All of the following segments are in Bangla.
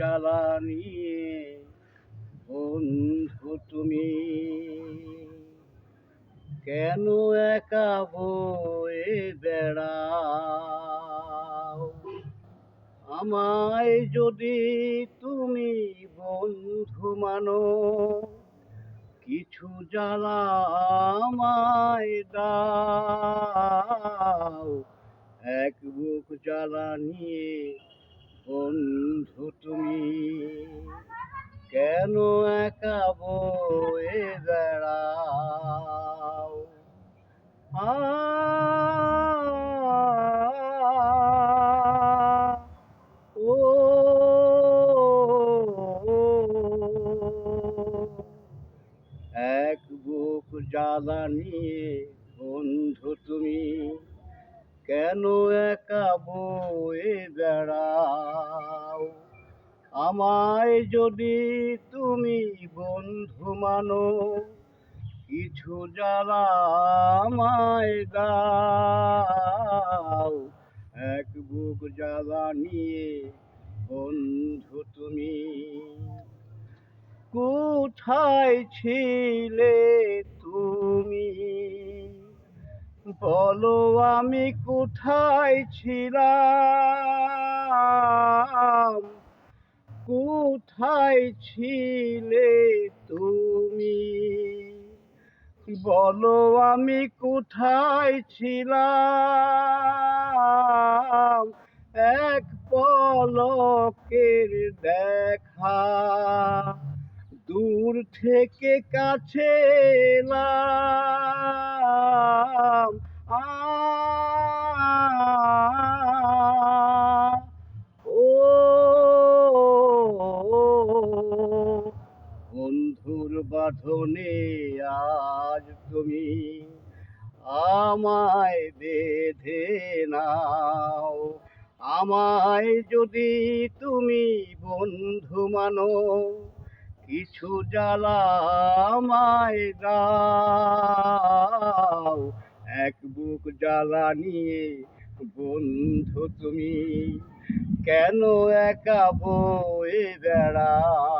জ্বালানি। বন্ধু তুমি, কেন একা বয়ে বেড়াও? আমায় যদি তুমি বন্ধু মানো, কিছু জ্বালা আমায় দাও। এক বুক জ্বালা নিয়ে বন্ধু তুমি, কেন একা বয়ে বেড়াও? এক বুক জ্বালা নিয়ে বন্ধু তুমি, কেন একা বয়ে বেড়াও? আমায় যদি তুমি বন্ধু মানো, কিছু জ্বালা আমায় দাও, এক বুক জ্বালা নিয়ে বন্ধু তুমি। কোথায় ছিলে তুমি? বলো আমি কোথায় ছিলাম? কোথায় ছিলে তুমি? বলো আমি কোথায় ছিলাম? এক পলকের দেখা দূর থেকে কাছে এলাম। আ বাঁধনে আজ তুমি আমায় বেঁধে নাও। আমায় যদি তুমি বন্ধু মানো, কিছু জ্বালা আমায় দাও। এক বুক জ্বালা নিয়ে বন্ধু তুমি, কেন একা বয়ে বেড়াও?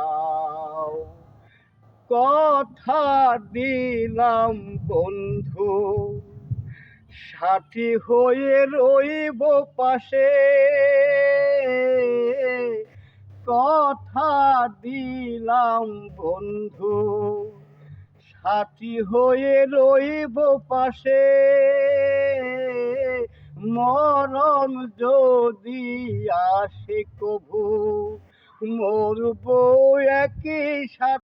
কথা দিলাম, বন্ধু। সাথী হয়ে রইব পাশে। কথা দিলাম, বন্ধু। সাথী হয়ে রইব পাশে। মরণ যদি আসে কভু মরব একই সাথে।